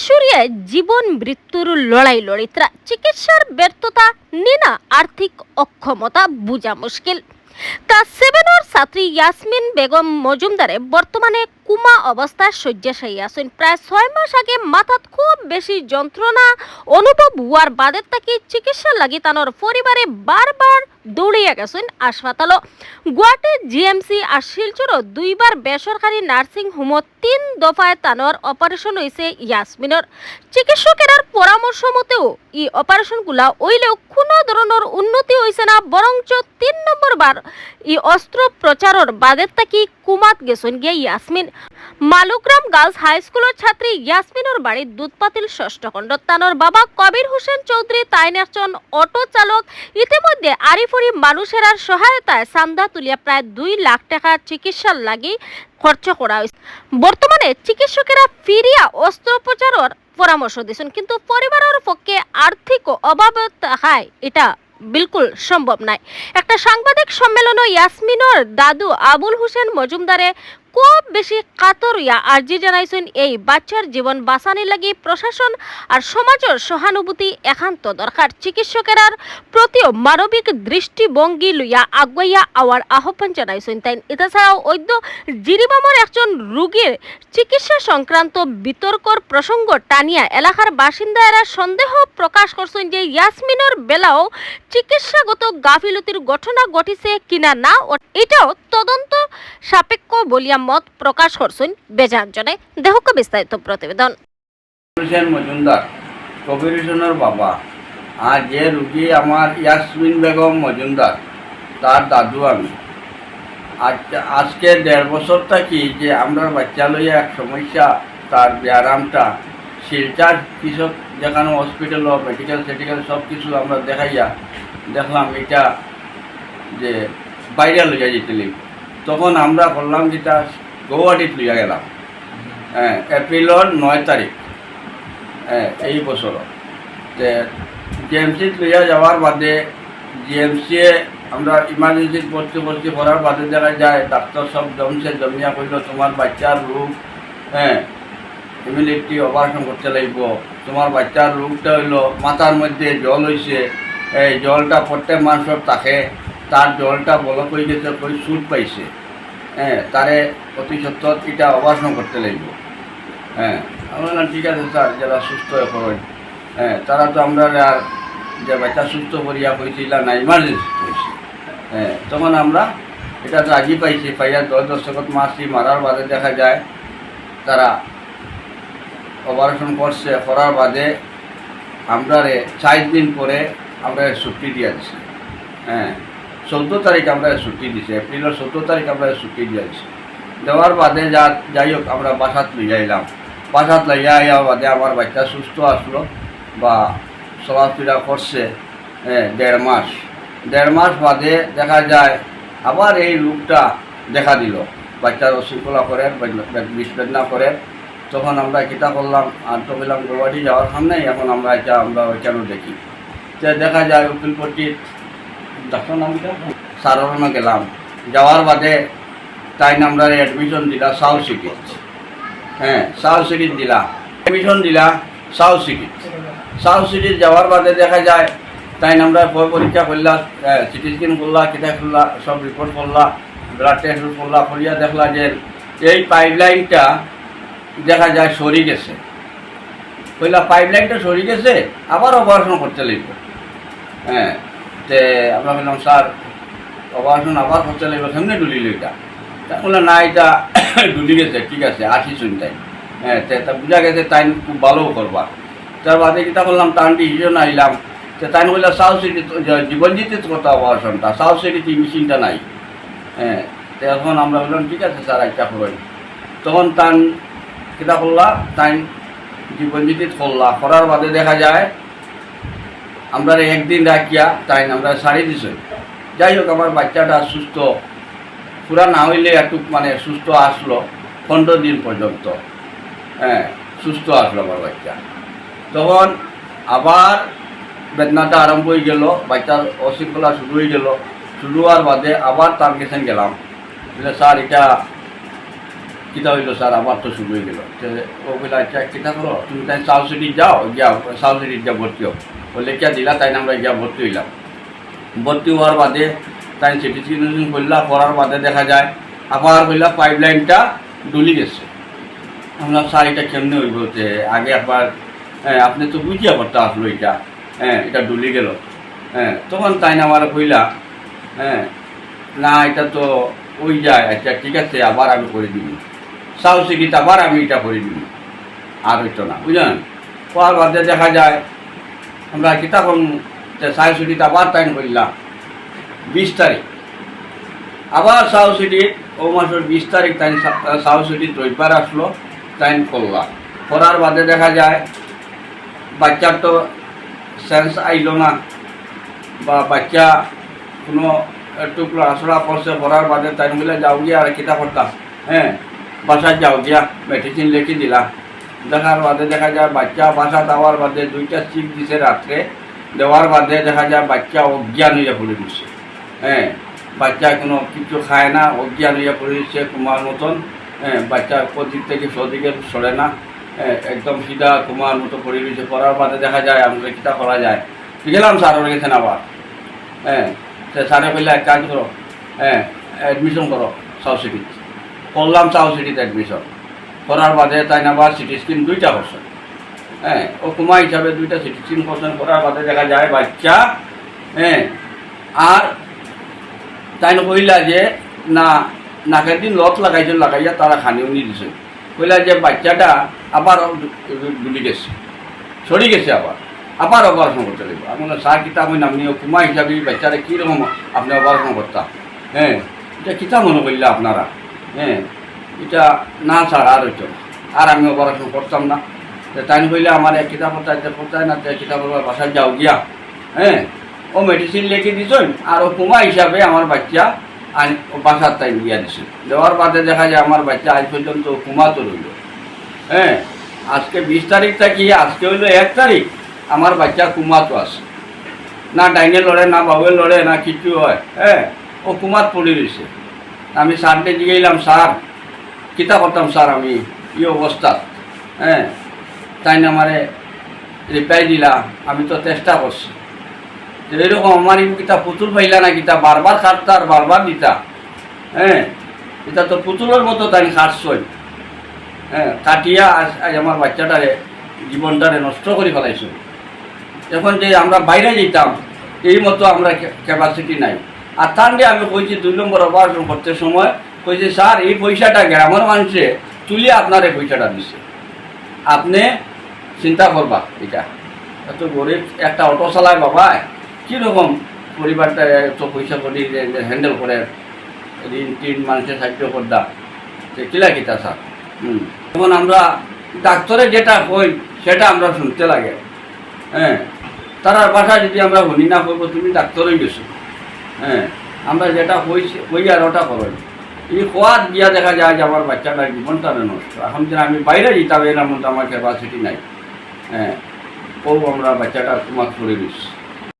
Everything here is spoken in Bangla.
কিশোরিয়ে জীবন মৃত্যুর লড়াই লড়িত্রা। চিকিৎসার ব্যর্থতা নিনা আর্থিক অক্ষমতা বোঝা মুশকিল। ক্লাস সেভেনের ছাত্রী ইয়াসমিন বেগম মজুমদারে বর্তমানে কুমা অবস্থায় শয্যাশায়ী আছেন। প্রায় ছয় মাস আগে মাথাত খুব বেশি যন্ত্রণা অনুভব হওয়ার বাদে তাকে চিকিৎসা লাগি তানোর পরিবারে বারবার দৌড়িয়া গেছেন হাসপাতালও। গুয়াহাটি জিএমসি আর শিলচরও দুইবার বেসরকারি নার্সিং হোমত তিন দফায় তানোর অপারেশন হয়েছে ইয়াসমিনের। চিকিৎসকের পরামর্শ মতেও এই অপারেশনগুলা হইলেও কোনো ধরনের উন্নতি হয়েছে না, বরঞ্চ তিন নম্বর বার এই অস্ত্রোপচারের বাদের তাকি কুমাত গেছেন গিয়ে ইয়াসমিন। মালুগ্রাম গার্লস হাই স্কুলের ছাত্রী ইয়াসমিনের বাড়ি দুধপাতিল ষষ্ঠ খণ্ড। তানোর বাবা কবির হোসেন চৌধুরী তাইন একজন অটো চালক। ইতিমধ্যে আরিফুরি মানুষের সহায়তায় চান্দা তুলিয়া প্রায় দুই লাখ টাকা চিকিৎসার লাগি খরচ করা হয়েছে বর্তমানে চিকিৎসকেরা ফিরিয়া অস্ত্রোপচারের পরামর্শ দিয়েছেন, কিন্তু পরিবারের পক্ষে আর্থিক অভাব হয় এটা বিলকুল সম্ভব নাই। একটা সাংবাদিক সম্মেলনে ইয়াসমিনর দাদু আবুল হোসেন মজুমদারে খুব বেশি কাতর ইয়া আর্জি জানাইছেন এই বাচ্চার জীবন বাঁচানির লাগি প্রশাসন আর সমাজের সহানুভূতি একান্ত দরকার। চিকিৎসকেরার প্রতিও মানবিক দৃষ্টিভঙ্গি লইয়া আগুয়াইয়া আওয়ার আহ্বান জানাইছেন তাই এছাড়াও ঐদ্য জিরিবামর একজন রোগীর চিকিৎসা সংক্রান্ত বিতর্কর প্রসঙ্গ টানিয়া এলাকার বাসিন্দারা সন্দেহ প্রকাশ করছেন যে ইয়াসমিনের বেলাও চিকিৎসাগত গাফিলতির ঘটনা ঘটিছে কিনা না, এটাও তদন্ত সাপেক্ষ বলিয়া মত প্রকাশ করছেন বেজানজনে দেহক বিস্তারিত প্রতিবেদন। মজুমদার কবির হোসেনের বাবা, আর যে রুগী আমার ইয়াসমিন বেগম মজুমদার, তার দাদু আমি। আজ, আজকে দেড় বছর থাকি যে আমরা বাচ্চা লইয়া এক সমস্যা, তার ব্যায়ামটা, শিলচার কৃষক যেখানে হসপিটাল মেডিকেল সেডিকেল সব কিছু আমরা দেখাইয়া, দেখলাম এটা যে বাইরে লইয়া যেতে লিখ তখন আমরা করলাম যেটা গৌহাটিত লইয়া গেলাম। হ্যাঁ এপ্রিলের নয় তারিখ। হ্যাঁ, এই বছর। যে জিএমসি লইয়া যাওয়ার বাদে জিএমসি আমরা ইমার্জেন্সি ভর্তি ভর্তি করার বাদে দেখা যায় ডাক্তার সব জমছে জমিয়া কইল তোমার বাচ্চার রোগ হ্যাঁ ইমিউনিটি অপারেশন করতে লাগব। তোমার বাচ্চার রোগটা হইল মাথার মধ্যে জল হয়েছে এই জলটা প্রত্যেক মানুষের থাকে। তার জলটা বলক হয়ে গেছে কই সুদ পাইছে। হ্যাঁ তারে অতি সত্তর এটা অপারেশন করতে লাগবে। হ্যাঁ আমরা বললাম, ঠিক আছে স্যার, যারা সুস্থ পড়েন হ্যাঁ। তারা তো আমরা আর যে বাচ্চা সুস্থ করিয়া হয়েছিল না ইমার্জেন্সি হয়েছে হ্যাঁ তখন আমরা এটা তো রাজি পাইছি, পাইয়া দশ দশকত মাসি মারার বাদে দেখা যায় তারা অপারেশন করছে, করার বাদে আমরা চার দিন পরে আমরা ছুটি দিয়া দিছি। হ্যাঁ চৌদ্দ তারিখ আমরা ছুটি দিছে এপ্রিলের চৌদ্দ তারিখ আমরা ছুটি দিয়েছি। দেওয়ার বাদে যা, যাই হোক, আমরা বাসাত লইয়া বাসাত লইয়া আইয়া বাদে আমার বাচ্চা সুস্থ আসলো বা চলাফেরা করছে দেড় মাস। দেড় মাস বাদে দেখা যায় আবার এই রোগটা দেখা দিল। বাচ্চার অশৃঙ্খলা করে বিষবেদনা করে তখন আমরা কিতা করলাম আর তো বললাম গৌহাটি যাওয়ার সামনে এখন আমরা এটা, আমরা ওইখানেও দেখি। দেখা যায় উকিলপট্টির ডাক্তার নামটা সারণে গেলাম। যাওয়ার বাদে তাই আমরা অ্যাডমিশন দিলা, সাউথ সিটি হ্যাঁ সাউথ সিটির দিলা। অ্যাডমিশন দিলা, সাউথ সিটি সাউথ সিটি যাওয়ার বাদে দেখা যায়, তাই আমরা পরীক্ষা করলা সিটি স্ক্যান করলা কিতা করলা সব রিপোর্ট করলা ব্লাড টেস্ট করলা, করিয়া দেখলা যে এই পাইপলাইনটা দেখা যায় সরি গেছে। কইলা পাইপলাইনটা সরি গেছে, আবার অপারেশন করতে লাগবে। হ্যাঁ। তে আমরা বললাম, স্যার অপারেশন আবার করতে লাগবে কেমনে ডুলিল এটা তা বললাম না, এটা ডুলি গেছে, ঠিক আছে, আসি শুন তাই। হ্যাঁ তে বুঝা গেছে, তাই খুব ভালো করবা। তার বাদে কিতা করলাম তার ডিসিশন আইলাম। তে তাই বললাম সাউথ সিটি জীবন জিতে কথা অপারেশনটা সাউথ সিটিতে মেশিনটা নাই। হ্যাঁ এখন আমরা বললাম, ঠিক আছে, স্যার একটা করেন। তখন তান কিতা করলা, তাই জীবনজিত করলা। করার বাদে দেখা যায় আমরা একদিন রাখিয়া তাই আমরা সারি দিছ যাই হোক, আমার বাচ্চাটা সুস্থ। পুরা না হইলে একটু মানে সুস্থ আসলো, পনেরো দিন পর্যন্ত। হ্যাঁ সুস্থ আসলো আমার বাচ্চা। তখন আবার বেদনাটা আরম্ভ হয়ে গেল, বাচ্চার অশৃঙ্খলা শুরু হয়ে গেল। শুরু হওয়ার বাদে আবার তার কাছে গেলাম। স্যার, এটা কিতা হইল স্যার? আমার তো শুরু হয়ে গেল। ও বলে আচ্ছা কিতা করো? তুমি তাই সাউথ সিটি যাও, গিয়া সাউথ সিটি যা ভর্তি হও। বলে কে দিলা, তাই আমরা গিয়া ভর্তি হইলাম। ভর্তি হওয়ার বাদে তাই সিটি স্ক্যান করলা, করার বাদে দেখা যায়, আবার হইলা পাইপ লাইনটা ডুলি গেছে। আমরা স্যার, এটা কেমনে হইব যে আগে একবার হ্যাঁ আপনি তো বুঝিয়া করতে আসলো এটা। হ্যাঁ এটা ডুলি গেল। হ্যাঁ তখন তাই না আমার কইলা হ্যাঁ না, এটা তো ওই যায় আচ্ছা ঠিক আছে, আবার আমি করে দিব। সাউথ সিটিতে আবার আমি এটা করে দিব। আর হইতো না, বুঝলেন? পড়ার বাদে দেখা যায়, আমরা কিতাব সাউথ সিটিতে আবার টাইম করলাম, বিশ তারিখ। আবার সাউথ ও মাসের বিশ তারিখ তাই সাউথ সিটি রবিবার আসলো টাইম করলাম। করার বাদে দেখা যায়, বাচ্চার তো সেন্স আইলো না, বা বাচ্চা কোনো একটু পড়াশোনা করছে পড়ার বাদে তাই মিলে যাও গিয়ে আর কিতা করতাম হ্যাঁ? বাসায় যাও গিয়া মেডিসিন লিখে দিলাম। দেখার বাদে দেখা যায় বাচ্চা বাসা দেওয়ার বাদে দুইটা চিপ দিছে রাত্রে। দেওয়ার বাদে দেখা যায় বাচ্চা অজ্ঞান হইয়া পড়ে দিচ্ছে হ্যাঁ বাচ্চা কোনো কিছু খায় না অজ্ঞান হইয়া পড়ে দিচ্ছে কুমার মতন। হ্যাঁ বাচ্চা প্রদিক থেকে সদিকে সরে না। হ্যাঁ, একদম সিধা কুমার মতো পড়ে দিচ্ছে পড়ার বাদে দেখা যায় আমাদের কিতা করা যায়। গেলাম স্যার ওর গেছেন আবার। হ্যাঁ সে স্যারে বললে এক কাজ করো। হ্যাঁ অ্যাডমিশন করো সিটি করলাম সাউথ সিটিতে অ্যাডমিশন করার বাদে তাই না আবার সিটি স্ক্রিন দুইটা করছেন হ্যাঁ ও কুমা হিসাবে দুইটা সিটি স্ক্রিন করছেন করার বাদে দেখা যায় বাচ্চা হ্যাঁ আর তাই কইলা যে না, নাকের দিন লত লাগাইছে, লাগাইয়া তারা খানিও নি দিছে। কইলা যে বাচ্চাটা আবার ডুলি গেছে, সরি গেছে আবার। আবার অপারেশন করতে লাগবে বললাম, স্যার, কিতাব হইন? আপনি কুমা হিসাবে বাচ্চারা কীরকম আপনি অপারেশন করতাম হ্যাঁ এটা কিতা মনে করলে আপনারা। হ্যাঁ এটা না স্যার আর হইতো। আর আমি অপারেশন করতাম না। তো তাই কইলে আমার এক কিতাব পড়তে পড়তায় না তাই কিতাব বাসায় যাও গিয়া। হ্যাঁ ও মেডিসিন লিখে দিছেন, আর ও কুমা হিসাবে আমার বাচ্চা আন বাসার তাই দিয়া দিছে। দেওয়ার বাদে দেখা যায় আমার বাচ্চা আজ পর্যন্ত কুমা তো রইল হ্যাঁ আজকে বিশ তারিখ থাকি, আজকে হইল এক তারিখ, আমার বাচ্চা কুমাতো আছে। না ডাইনে লড়ে, না বাবুয়ে লড়ে, না কিছু হয়। হ্যাঁ ও কুমাত পড়ে রয়েছে আমি স্যারকে জিগাইলাম, স্যার, কিতা করতাম স্যার আমি? ই অবস্থা? হ্যাঁ তাই না আমারে রিপ্লাই দিলা, আমি তো চেষ্টা করছি। এরকম আমার কিতা পুতুল পাইলা না কিতা, বারবার খাটতা আর বারবার দিতা। হ্যাঁ এটা তো পুতুলের মতো তাই খাটছই। হ্যাঁ কাটিয়া আজ আজ আমার বাচ্চাটারে, জীবনটারে নষ্ট করে ফেলাইছো। এখন যে আমরা বাইরে যেতাম এই মতো আমরা ক্যাপাসিটি নাই। আর দিয়ে আমি কইছি দুই নম্বর অপারেশন করতে সময়, কইছি, স্যার, এই পয়সাটা গ্রামের মানুষে তুলি আপনার এই পয়সাটা দিছে। আপনি চিন্তা করবা এটা। এত গরিব একটা অটো চালায় বাবা, কীরকম পরিবারটা এত পয়সা করি হ্যান্ডেল করে ঋণ টিন মানুষের সাহায্য করদা? যে কিলা কিতা, স্যার? হুম। তখন আমরা ডাক্তারে যেটা কই, সেটা আমরা শুনতে লাগে। হ্যাঁ তারা বাসা যদি আমরা শুনি না করব তুমি ডাক্তারই গেছো। হ্যাঁ আমরা যেটা হয়েছে হয়ে আর ওটা করেন। এই খোয়ার গিয়া দেখা যায় যে আমার বাচ্চাটা জীবনটা নষ্ট। এখন যে আমি বাইরে যেতাম, এর মধ্যে আমার ক্যাপাসিটি নাই। হ্যাঁ করব আমরা বাচ্চাটা তোমার করে দিচ্ছি